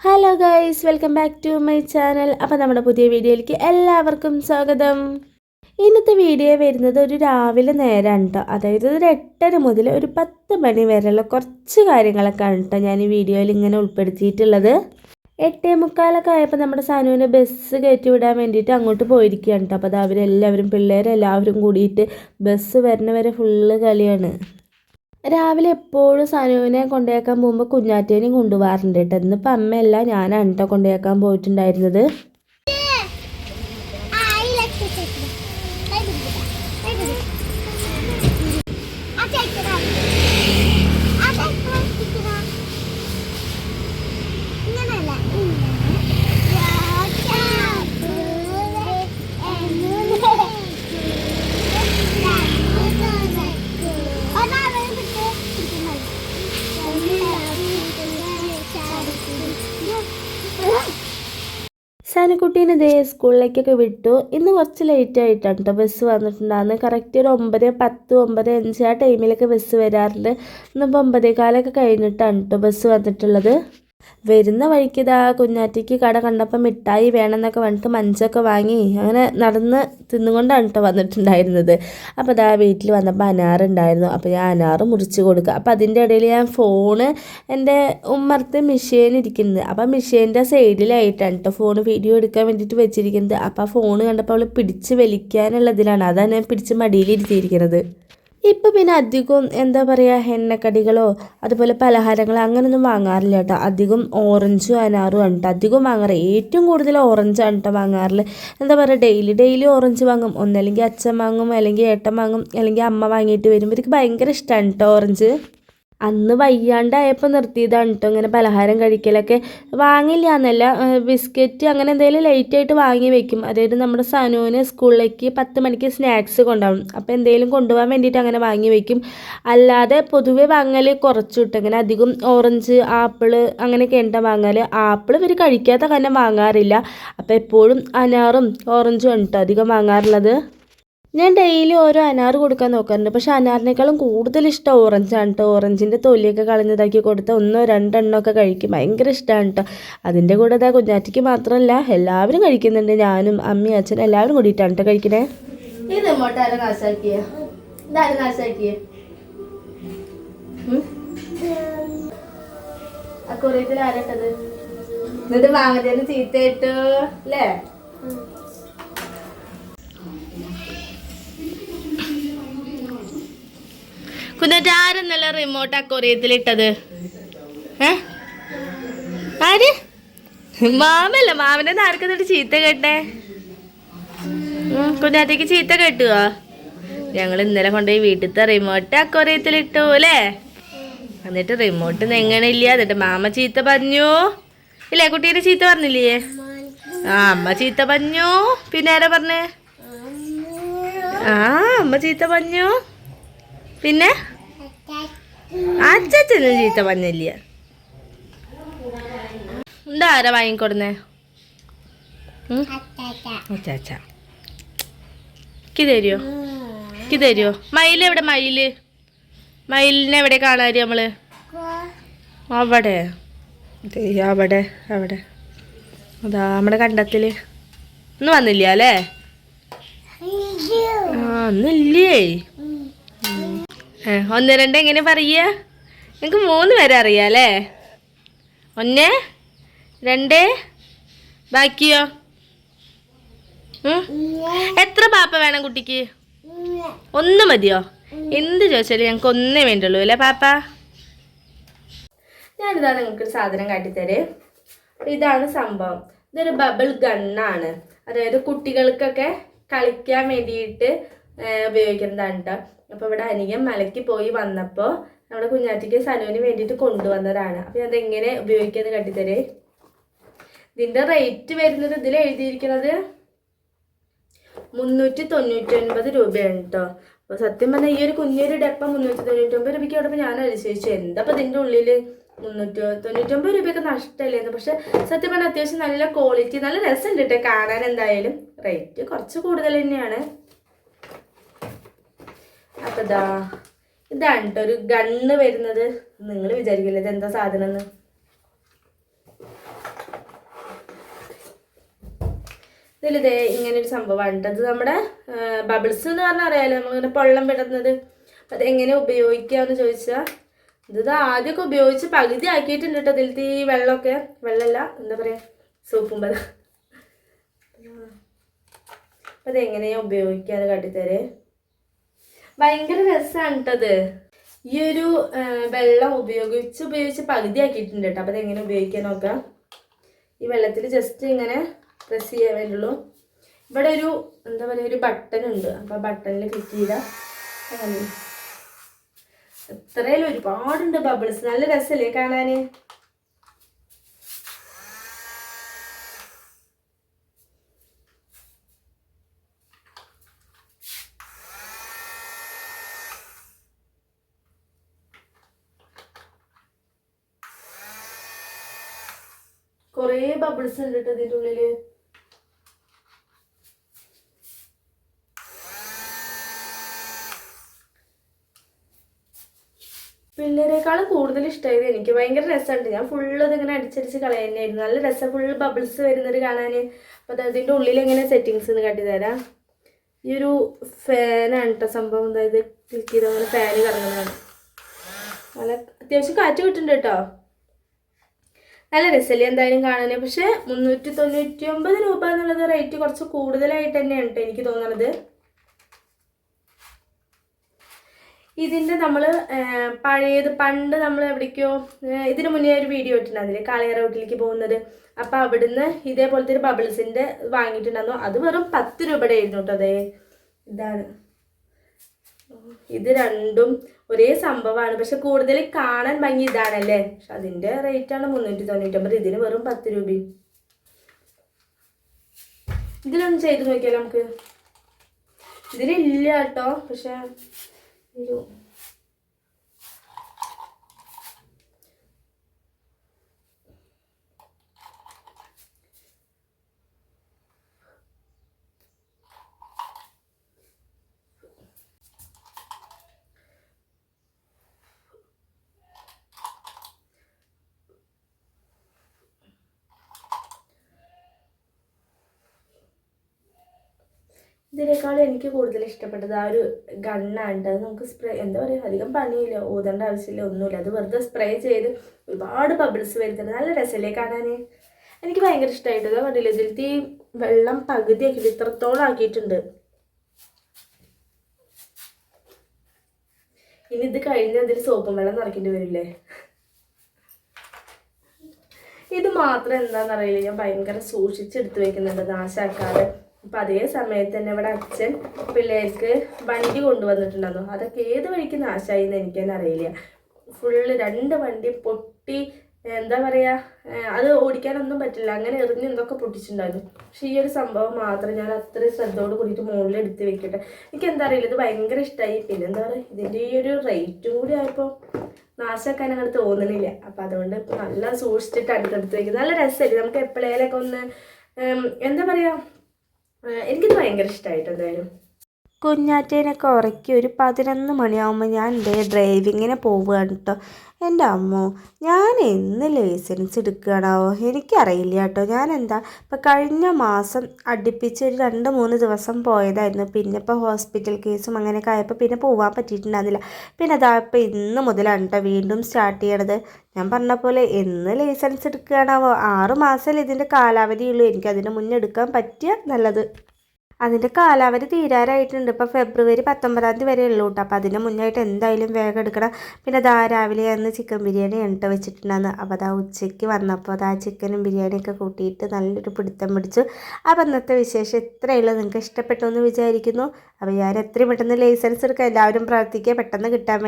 Hello guys welcome back to my channel അപ്പോൾ നമ്മുടെ പുതിയ വീഡിയോയിലേക്ക് എല്ലാവർക്കും സ്വാഗതം. ഇന്നത്തെ വീഡിയോ വരുന്നത് ഒരു രാവിലെ നേരമാണ് കേട്ടോ അതായത് ഒരു എട്ടര മുതൽ ഒരു പത്ത് മണി വരെയുള്ള കുറച്ച് കാര്യങ്ങളൊക്കെ കാര്യങ്ങളൊക്കെയാണ് കേട്ടോ ഞാൻ ഈ വീഡിയോയിൽ ഇങ്ങനെ ഉൾപ്പെടുത്തിയിട്ടുള്ളത്. എട്ടേ മുക്കാലൊക്കെ ആയപ്പോൾ നമ്മുടെ സാനുവിനെ ബസ് കയറ്റി വിടാൻ വേണ്ടിയിട്ട് അങ്ങോട്ട് പോയിരിക്കുകയാണ് കേട്ടോ അപ്പോൾ അത് അവരെല്ലാവരും പിള്ളേരെല്ലാവരും കൂടിയിട്ട് ബസ് വരുന്നവരെ ഫുള്ള് കളിയാണ്. രാവിലെ എപ്പോഴും സനുവിനെ കൊണ്ടുപോയേക്കാൻ പോകുമ്പോൾ കുഞ്ഞാറ്റേനെയും കൊണ്ടുപോകാറുണ്ട് കേട്ടോ. ഇന്നിപ്പോൾ അമ്മയല്ല ഞാനാണ് കേട്ടോ കൊണ്ടുപോയേക്കാൻ പോയിട്ടുണ്ടായിരുന്നത്. സനുക്കുട്ടീനെ ദേ സ്കൂളിലേക്കൊക്കെ വിട്ടു. ഇന്ന് കുറച്ച് ലേറ്റ് ആയിട്ടാണ് കേട്ടോ ബസ് വന്നിട്ടുണ്ടായിരുന്നു. കറക്റ്റ് ഒരു ഒമ്പത് പത്ത് ഒമ്പത് അഞ്ച് ആ ടൈമിലൊക്കെ ബസ് വരാറുണ്ട്. ഇന്നിപ്പോൾ ഒമ്പതേ കാലമൊക്കെ കഴിഞ്ഞിട്ടാണ് കേട്ടോ ബസ് വന്നിട്ടുള്ളത്. വരുന്ന വഴിക്ക് ഇതാ കുഞ്ഞാറ്റിക്ക് കട കണ്ടപ്പോൾ മിഠായി വേണമെന്നൊക്കെ പറഞ്ഞിട്ട് മഞ്ചൊക്കെ വാങ്ങി അങ്ങനെ നടന്ന് തിന്നുകൊണ്ടാണ് കേട്ടോ വന്നിട്ടുണ്ടായിരുന്നത്. അപ്പോൾ ഇതാ വീട്ടിൽ വന്നപ്പോൾ അനാറുണ്ടായിരുന്നു അപ്പോൾ ഞാൻ അനാറ് മുറിച്ച് കൊടുക്കുക. അപ്പോൾ അതിന്റെ ഇടയിൽ ഞാൻ ഫോണ് എന്റെ ഉമ്മർത്ത് മിഷീൻ ഇരിക്കുന്നത്. അപ്പോൾ മിഷീന്റെ സൈഡിലായിട്ടാണ് കേട്ടോ ഫോൺ വീഡിയോ എടുക്കാൻ വേണ്ടിയിട്ട് വെച്ചിരിക്കുന്നത്. അപ്പോൾ ആ ഫോൺ കണ്ടപ്പോൾ അവൾ പിടിച്ച് വലിക്കാനുള്ളതിലാണ്. അതാണ് ഞാൻ പിടിച്ച് മടിയിലിരുത്തിയിരിക്കുന്നത്. ഇപ്പോൾ പിന്നെ അധികം എന്താ പറയുക എണ്ണക്കടികളോ അതുപോലെ പലഹാരങ്ങളോ അങ്ങനെയൊന്നും വാങ്ങാറില്ല കേട്ടോ. അധികം ഓറഞ്ചും അനാറും ആണ് കേട്ടോ. അധികം വാങ്ങാറ്. ഏറ്റവും കൂടുതൽ ഓറഞ്ചാണ് കേട്ടോ വാങ്ങാറില്ല എന്താ പറയുക ഡെയിലി ഡെയിലി ഓറഞ്ച് വാങ്ങും. ഒന്നല്ലെങ്കിൽ അച്ഛൻ വാങ്ങും അല്ലെങ്കിൽ ഏട്ടൻ വാങ്ങും അല്ലെങ്കിൽ അമ്മ വാങ്ങിയിട്ട് വരും. ഇവർക്ക് ഭയങ്കര ഇഷ്ടമാണ് കേട്ടോ ഓറഞ്ച്. അന്ന് വയ്യാണ്ടായപ്പോൾ നിർത്തിയതാണ് കേട്ടോ ഇങ്ങനെ പലഹാരം കഴിക്കലൊക്കെ വാങ്ങില്ല എന്നല്ല ബിസ്ക്കറ്റ് അങ്ങനെ എന്തെങ്കിലും ലൈറ്റായിട്ട് വാങ്ങി വെക്കും. അതായത് നമ്മുടെ സനുവിന് സ്കൂളിലേക്ക് പത്ത് മണിക്ക് സ്നാക്സ് കൊണ്ടാവും. അപ്പോൾ എന്തെങ്കിലും കൊണ്ടുപോകാൻ വേണ്ടിയിട്ട് അങ്ങനെ വാങ്ങി വെക്കും. അല്ലാതെ പൊതുവേ വാങ്ങൽ കുറച്ചു കിട്ടും ഇങ്ങനെ അധികം ഓറഞ്ച് ആപ്പിൾ അങ്ങനെയൊക്കെ ഉണ്ടാ വാങ്ങൽ ആപ്പിൾ ഇവർ കഴിക്കാത്ത കാരണം വാങ്ങാറില്ല. അപ്പോൾ എപ്പോഴും അനാറും ഓറഞ്ചും കേട്ടോ അധികം വാങ്ങാറുള്ളത്. ഞാൻ ഡെയിലി ഓരോ അനാർ കൊടുക്കാൻ നോക്കാറുണ്ട്. പക്ഷെ അനാറിനേക്കാളും കൂടുതൽ ഇഷ്ടം ഓറഞ്ചാണ് കേട്ടോ ഓറഞ്ചിന്റെ തൊലിയൊക്കെ കളഞ്ഞതാക്കി കൊടുത്ത ഒന്നോ രണ്ടെണ്ണോ ഒക്കെ കഴിക്കും. ഭയങ്കര ഇഷ്ടമാണ് കേട്ടോ അതിന്റെ കൂടെ അതാ കുഞ്ഞാറ്റിക്ക് മാത്രമല്ല എല്ലാവരും കഴിക്കുന്നുണ്ട്. ഞാനും അമ്മയും അച്ഛനും എല്ലാവരും കൂടിയിട്ടാണ് കേട്ടോ കഴിക്കണേ. ഇത് എങ്ങോട്ടാരും നാശാക്കിയ അക്കുറയത്തിൽ ആരട്ടത് എന്നിട്ട് വാങ്ങതേന്ന് ചീത്തയിട്ടു അല്ലേ? കുഞ്ഞാറ്റ് ആരെന്നല്ല റിമോട്ട് അക്കോറിയത്തിൽ ഇട്ടത് ഏ? ആര്? മാമല്ല മാമനെ നാർക്കുന്നിട്ട് ചീത്ത കേട്ടെ? കുഞ്ഞാറ്റേക്ക് ചീത്ത കേട്ടുവോ? ഞങ്ങൾ ഇന്നലെ കൊണ്ടുപോയി വീട്ടിലത്തെ റിമോട്ട് അക്കോറിയത്തിൽ ഇട്ടു അല്ലേ? എന്നിട്ട് റിമോട്ട് എങ്ങനെയില്ല? എന്നിട്ട് മാമ ചീത്ത പറഞ്ഞു. ഇല്ലേ കുട്ടീനെ ചീത്ത പറഞ്ഞില്ലേ? ആ അമ്മ ചീത്ത പറഞ്ഞു. പിന്നെ ആരാ പറഞ്ഞേ? ആ അമ്മ ചീത്ത പറഞ്ഞു. പിന്നെ? അച്ഛനും ചീത്ത പറഞ്ഞില്ല? എന്താ ആരാ വാങ്ങിക്കൊടുന്നേ? അച്ചാച്ച. എനിക്ക് തരുമോ ഇക്ക് തരുമോ മയിൽ എവിടെ മയിൽ മയിലിനെ എവിടെ കാണാറ് നമ്മൾ? അവിടെ. അവിടെ അവിടെ. അതാ നമ്മടെ കണ്ടത്തിൽ. ഒന്നും വന്നില്ല അല്ലേ? ആ ഒന്നില്ലേ ഒന്ന് രണ്ട് എങ്ങനെ പറയുക? നിങ്ങൾക്ക് മൂന്ന് പേരെ അറിയാം അല്ലേ? ഒന്ന് രണ്ട് ബാക്കിയോ? എത്ര പാപ്പ വേണം കുട്ടിക്ക്? ഒന്ന് മതിയോ? എന്ത് ചോദിച്ചാലും ഞങ്ങൾക്ക് ഒന്നേ വേണ്ടുള്ളൂ അല്ലേ പാപ്പ ഞാനിതാ നിങ്ങൾക്കൊരു സാധനം കാട്ടിത്തരേ. ഇതാണ് സംഭവം. ഇതൊരു ബബിൾ ഗണ്ണാണ് അതായത് കുട്ടികൾക്കൊക്കെ കളിക്കാൻ വേണ്ടിയിട്ട് ഉപയോഗിക്കുന്നതാണ് കേട്ടോ അപ്പോൾ ഇവിടെ അനിയൻ മലയ്ക്ക് പോയി വന്നപ്പോൾ നമ്മുടെ കുഞ്ഞാറ്റിക്ക് സനുവിന് വേണ്ടിയിട്ട് കൊണ്ടുവന്നതാണ്. അപ്പോൾ അതെങ്ങനെ ഉപയോഗിക്കുന്നത് കട്ടിത്തരേ ഇതിന്റെ റേറ്റ് വരുന്നത് ഇതിൽ എഴുതിയിരിക്കുന്നത് മുന്നൂറ്റി തൊണ്ണൂറ്റി ഒൻപത് രൂപയാണ് കേട്ടോ അപ്പോൾ സത്യം പറഞ്ഞാൽ ഈ ഒരു കുഞ്ഞൊരു ഡപ്പ മുന്നൂറ്റി തൊണ്ണൂറ്റി ഒമ്പത് രൂപയ്ക്ക് അവിടെ ഞാൻ അനുസരിച്ചു എന്താ അപ്പോൾ ഇതിന്റെ ഉള്ളിൽ മുന്നൂറ്റി തൊണ്ണൂറ്റൊമ്പത് രൂപയൊക്കെ നഷ്ടമല്ലായിരുന്നു പക്ഷെ സത്യം പറഞ്ഞാൽ അത്യാവശ്യം നല്ല ക്വാളിറ്റി നല്ല രസമുണ്ട് കേട്ടോ കാണാൻ എന്തായാലും. റേറ്റ് കുറച്ച് കൂടുതൽ തന്നെയാണ്. ഇതാ. ഇതാണ് കേട്ടോ ഒരു ഗണ്ണ് വരുന്നത്. നിങ്ങൾ വിചാരിക്കില്ല ഇത് എന്താ സാധനം എന്ന് ഇതിലിതേ ഇങ്ങനെ ഒരു സംഭവമാണ് അത് നമ്മുടെ ബബിൾസ് എന്ന് പറഞ്ഞാൽ അറിയാലോ നമ്മളിങ്ങനെ പൊള്ളം വിടുന്നത്. അത് എങ്ങനെ ഉപയോഗിക്കുക ചോദിച്ചാൽ ഇത് ആദ്യമൊക്കെ ഉപയോഗിച്ച് പകുതി ആക്കിയിട്ടുണ്ട് കേട്ടോ ഇതിലത്തെ ഈ വെള്ളമൊക്കെ. വെള്ളമല്ല എന്താ പറയാ സൂപ്പും പത. അപ്പം അതെങ്ങനെയാണ് ഉപയോഗിക്കുക കാട്ടിത്തരേ. ഭയങ്കര രസമാണ് കേട്ടത് ഈ ഒരു വെള്ളം ഉപയോഗിച്ച് ഉപയോഗിച്ച് പകുതി ആക്കിയിട്ടുണ്ട് കേട്ടോ അപ്പം അതെങ്ങനെ ഉപയോഗിക്കാൻ നോക്കാം. ഈ വെള്ളത്തിൽ ജസ്റ്റ് ഇങ്ങനെ പ്രസ് ചെയ്യാൻ വേണ്ടുള്ളൂ ഇവിടെ ഒരു എന്താ പറയുക ഒരു ബട്ടൺ ഉണ്ട്. അപ്പോൾ ബട്ടണിൽ ക്ലിക്ക് ചെയ്താൽ ഇത്രയും ഒരുപാടുണ്ട് ബബിൾസ് നല്ല രസമല്ലേ കാണാൻ കുറേ ബബിൾസ് ഉണ്ട് കേട്ടോ ഇതിന്റെ ഉള്ളിൽ. പിള്ളേരെക്കാളും കൂടുതൽ ഇഷ്ടമായത് എനിക്ക് ഭയങ്കര രസമുണ്ട്. ഞാൻ ഫുള്ള് ഇതിങ്ങനെ അടിച്ചടിച്ച് കളയുന്നതായിരുന്നു. നല്ല രസം. ഫുൾ ബബിൾസ് വരുന്നത് കാണാൻ അപ്പോൾ അത് അതിന്റെ ഉള്ളിൽ എങ്ങനെ സെറ്റിങ്സ് എന്ന് കാട്ടി തരാം. ഈ ഒരു ഫാനാണ് കേട്ടോ സംഭവം. അതായത് ക്ലിക്ക് ചെയ്ത് അങ്ങനെ ഫാന് കറങ്ങുന്നതാണ്. നല്ല അത്യാവശ്യം കാറ്റ് കിട്ടുന്നുണ്ട് കേട്ടോ നല്ല രസമല്ലേ എന്തായാലും കാണാൻ പക്ഷേ മുന്നൂറ്റി തൊണ്ണൂറ്റി ഒമ്പത് രൂപ എന്നുള്ളത് റേറ്റ് കുറച്ച് കൂടുതലായിട്ട് തന്നെയാണ് കേട്ടോ എനിക്ക് തോന്നുന്നത് ഇതിന്റെ നമ്മൾ പഴയത് പണ്ട് നമ്മൾ എവിടേക്കോ ഇതിന് മുന്നേ ഒരു വീഡിയോ ഇട്ടിട്ടുണ്ടായിരുന്നില്ലേ കാളയ റോട്ടിലേക്ക് പോകുന്നത്. അപ്പോൾ അവിടുന്ന് ഇതേപോലത്തെ ഒരു ബബിൾസിന്റെ വാങ്ങിയിട്ടുണ്ടായിരുന്നു. അത് വെറും പത്ത് രൂപയുടെ ആയിരുന്നു കേട്ടോ അതേ. ഇതാണ്. ഇത് രണ്ടും ഒരേ സംഭവമാണ്. പക്ഷെ കൂടുതൽ കാണാൻ ഭംഗി ഇതാണല്ലേ? പക്ഷെ അതിന്റെ റേറ്റാണ് മുന്നൂറ്റി തൊണ്ണൂറ്റൊമ്പത്. ഇതിന് വെറും പത്ത് രൂപയും ഇതിലൊന്ന് ചെയ്ത് നോക്കിയാലോ നമുക്ക്? ഇതിലില്ല കേട്ടോ. പക്ഷെ ഒരു ഇതിനേക്കാളും എനിക്ക് കൂടുതൽ ഇഷ്ടപ്പെട്ടത് ആ ഒരു ഗണ്ണാണ്. അത് നമുക്ക് സ്പ്രേ എന്താ പറയുക അധികം പണിയില്ല ഊതേണ്ട ആവശ്യമില്ല ഒന്നുമില്ല. അത് വെറുതെ സ്പ്രേ ചെയ്ത് ഒരുപാട് ബബിൾസ് വരുന്നുണ്ട്. നല്ല രസമല്ലേ കാണാൻ എനിക്ക് ഭയങ്കര ഇഷ്ടമായിട്ട്. അതാ പറഞ്ഞില്ല ഇതിലത്തെ ഈ വെള്ളം പകുതി ഇത്രത്തോളം ആക്കിയിട്ടുണ്ട്. ഇനി ഇത് കഴിഞ്ഞ് അതിൽ സോപ്പും വെള്ളം നിറയ്ക്കേണ്ടി വരില്ലേ? ഇത് മാത്രം എന്താണെന്നറിയില്ല ഞാൻ ഭയങ്കര സൂക്ഷിച്ചെടുത്ത് വെക്കുന്നുണ്ട്. നാശാക്കാതെ. അപ്പം അതേ സമയത്ത് തന്നെ ഇവിടെ അച്ഛൻ പിള്ളേർക്ക് വണ്ടി കൊണ്ടുവന്നിട്ടുണ്ടായിരുന്നു. അതൊക്കെ ഏത് വഴിക്ക് നാശമായി എന്ന് എനിക്ക് തന്നെ അറിയില്ല. ഫുള്ള് രണ്ട് വണ്ടി പൊട്ടി എന്താ പറയുക അത് ഓടിക്കാനൊന്നും പറ്റില്ല. അങ്ങനെ എറിഞ്ഞ് എന്തൊക്കെ പൊട്ടിച്ചിട്ടുണ്ടായിരുന്നു. പക്ഷെ ഈ ഒരു സംഭവം മാത്രം ഞാൻ അത്ര ശ്രദ്ധയോട് കൂടിയിട്ട് മുകളിൽ എടുത്ത് വെക്കട്ടെ. എനിക്ക് എന്താ അറിയില്ല ഇത് ഭയങ്കര ഇഷ്ടമായി പിന്നെ എന്താ പറയുക ഇതിന്റെ ഈ ഒരു റേറ്റും കൂടി ആയപ്പോൾ നാശമാക്കാൻ അങ്ങനെ തോന്നണില്ല. അപ്പം അതുകൊണ്ട് നല്ല സൂക്ഷിച്ചിട്ട് അടുത്തടുത്ത് വെക്കുന്നത് നല്ല രസമായിരിക്കും. നമുക്ക് എപ്പോഴേലൊക്കെ ഒന്ന് എന്താ പറയുക എനിക്കിത് ഭയങ്കര ഇഷ്ടമായിട്ട് എന്തായാലും? കുഞ്ഞാറ്റേനൊക്കെ ഉറക്കി ഒരു പതിനൊന്ന് മണിയാകുമ്പോൾ ഞാൻ എന്റെ ഡ്രൈവിങ്ങിന് പോവുകയാണ് കേട്ടോ എന്റെ അമ്മോ ഞാൻ എന്ന് ലൈസൻസ് എടുക്കുകയാണാവോ എനിക്കറിയില്ല കേട്ടോ ഞാൻ എന്താ ഇപ്പം കഴിഞ്ഞ മാസം അടുപ്പിച്ച് ഒരു രണ്ട് മൂന്ന് ദിവസം പോയതായിരുന്നു. പിന്നെ ഇപ്പോൾ ഹോസ്പിറ്റൽ കേസും അങ്ങനെയൊക്കെ ആയപ്പോൾ പിന്നെ പോകാൻ പറ്റിയിട്ടുണ്ടായിരുന്നില്ല. പിന്നെ അതാ ഇപ്പോൾ ഇന്ന് മുതലാണ് കേട്ടോ വീണ്ടും സ്റ്റാർട്ട് ചെയ്യണത്. ഞാൻ പറഞ്ഞ പോലെ എന്ന് ലൈസൻസ് എടുക്കുകയാണാവോ? ആറ് മാസമല്ലേ ഇതിന്റെ കാലാവധിയുള്ളൂ. എനിക്ക് അതിന് മുന്നേ എടുക്കാൻ പറ്റിയ നല്ലത്. അതിന്റെ കാലാവധി തീരാറായിട്ടുണ്ട്. ഇപ്പോൾ ഫെബ്രുവരി പത്തൊമ്പതാം തീയതി വരെ ഉള്ളൂ കേട്ടോ അപ്പോൾ അതിന് മുന്നായിട്ട് എന്തായാലും വേഗം എടുക്കണം. പിന്നെ അതാ രാവിലെ അന്ന് ചിക്കൻ ബിരിയാണി എണ്ണ വെച്ചിട്ടുണ്ടായിരുന്നു അപ്പോൾ അതാ ഉച്ചയ്ക്ക് വന്നപ്പോൾ അതാ ചിക്കനും ബിരിയാണിയൊക്കെ കൂട്ടിയിട്ട് നല്ലൊരു പിടുത്തം പിടിച്ചു. അപ്പോൾ ഇന്നത്തെ വിശേഷം ഇത്രയുള്ളൂ. നിങ്ങൾക്ക് ഇഷ്ടപ്പെട്ടു എന്ന് വിചാരിക്കുന്നു. അപ്പോൾ ഞാൻ എത്രയും പെട്ടെന്ന് ലൈസൻസ് എടുക്കാം. എല്ലാവരും പ്രാർത്ഥിക്കുക. പെട്ടെന്ന് കിട്ടാൻ